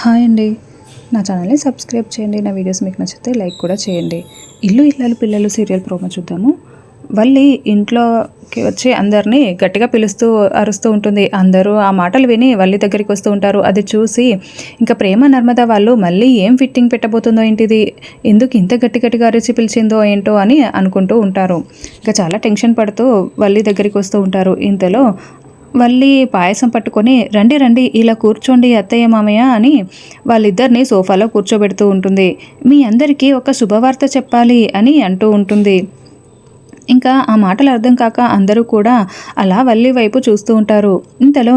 Hi అండి. నా ఛానల్ని సబ్స్క్రైబ్ చేయండి. నా వీడియోస్ మీకు నచ్చితే లైక్ కూడా చేయండి. ఇల్లు ఇల్లాలు పిల్లలు సీరియల్ ప్రోమో చూద్దాము. వల్లి ఇంట్లోకి వచ్చి అందరినీ గట్టిగా పిలుస్తూ అరుస్తూ ఉంటుంది. అందరూ ఆ మాటలు విని వల్లి దగ్గరికి వస్తూ ఉంటారు. అది చూసి ఇంకా ప్రేమ నర్మద వాళ్ళు మళ్ళీ ఏం ఫిట్టింగ్ పెట్టబోతుందో ఏంటిది? ఎందుకు ఇంత గట్టి గట్టిగా అరిచి పిలిచిందో ఏంటో అని అనుకుంటూ ఉంటారు. ఇంకా చాలా టెన్షన్ పడుతూ వల్లి దగ్గరికి వస్తూ ఉంటారు. ఇంతలో వల్లి పాయసం పట్టుకొని రండి రండి ఇలా కూర్చోండి అత్తయ్య మామయ్య అని వాళ్ళిద్దరిని సోఫాలో కూర్చోబెడుతూ ఉంటుంది. మీ అందరికీ ఒక శుభవార్త చెప్పాలి అని అంటూ ఉంటుంది. ఇంకా ఆ మాటలు అర్థం కాక అందరూ కూడా అలా వల్లి వైపు చూస్తూ ఉంటారు. ఇంతలో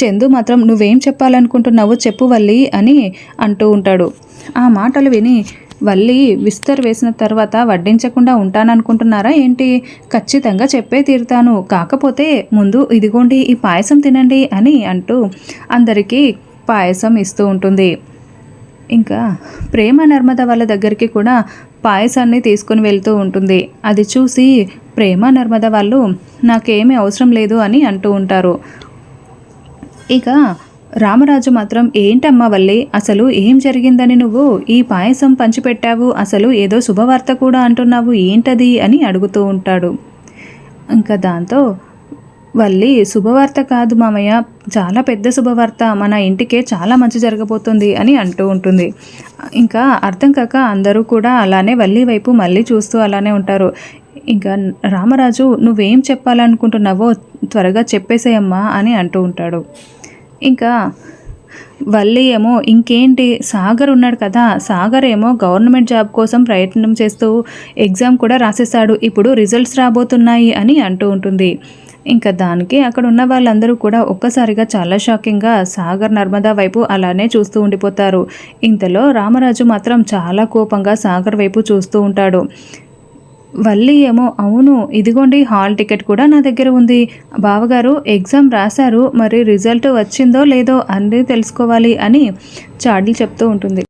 చందు మాత్రం నువ్వేం చెప్పాలనుకుంటున్నావు చెప్పు వల్లి అని అంటూ ఉంటాడు. ఆ మాటలు విని వల్లి విస్తర్ వేసిన తర్వాత వడ్డించకుండా ఉంటాననుకుంటున్నారా ఏంటి? ఖచ్చితంగా చెప్పే తీరుతాను. కాకపోతే ముందు ఇదిగోండి ఈ పాయసం తినండి అని అంటూ అందరికీ పాయసం ఇస్తూ ఉంటుంది. ఇంకా ప్రేమ నర్మద వాళ్ళ దగ్గరికి కూడా పాయసాన్ని తీసుకుని వెళ్తూ ఉంటుంది. అది చూసి ప్రేమ నర్మద వాళ్ళు నాకేమీ అవసరం లేదు అని అంటూ ఉంటారు. ఇక రామరాజు మాత్రం ఏంటమ్మా వల్లి? అసలు ఏం జరిగిందని నువ్వు? ఈ పాయసం పంచిపెట్టావు అసలు ఏదో శుభవార్త కూడా అంటున్నావు ఏంటది అని అడుగుతూ ఉంటాడు. ఇంకా దాంతో వల్లి శుభవార్త కాదు మామయ్య చాలా పెద్ద శుభవార్త మన ఇంటికే చాలా మంచి జరగబోతుంది అని అంటూ ఉంటుంది. ఇంకా అర్థం కాక అందరూ కూడా అలానే వల్లి వైపు మళ్ళీ చూస్తూ అలానే ఉంటారు. ఇంకా రామరాజు నువ్వేం చెప్పాలనుకుంటున్నావో త్వరగా చెప్పేసేయమ్మా అని అంటూ ఉంటాడు. ఇంకా వల్లి ఏమో ఇంకేంటి సాగర్ ఉన్నాడు కదా సాగర్ ఏమో గవర్నమెంట్ జాబ్ కోసం ప్రయత్నం చేస్తూ ఎగ్జామ్ కూడా రాసేస్తాడు ఇప్పుడు రిజల్ట్స్ రాబోతున్నాయి అని అంటూ ఉంటుంది. ఇంకా దానికి అక్కడ ఉన్న వాళ్ళందరూ కూడా ఒక్కసారిగా చాలా షాకింగ్గా సాగర్ నర్మదా వైపు అలానే చూస్తూ ఉండిపోతారు. ఇంతలో రామరాజు మాత్రం చాలా కోపంగా సాగర్ వైపు చూస్తూ ఉంటాడు. వల్లి ఏమో అవును ఇదిగోండి హాల్ టికెట్ కూడా నా దగ్గర ఉంది. బావగారు ఎగ్జామ్ రాశారు మరి రిజల్ట్ వచ్చిందో లేదో అన్నీ తెలుసుకోవాలి అని చాడీలు చెప్తూ ఉంటుంది.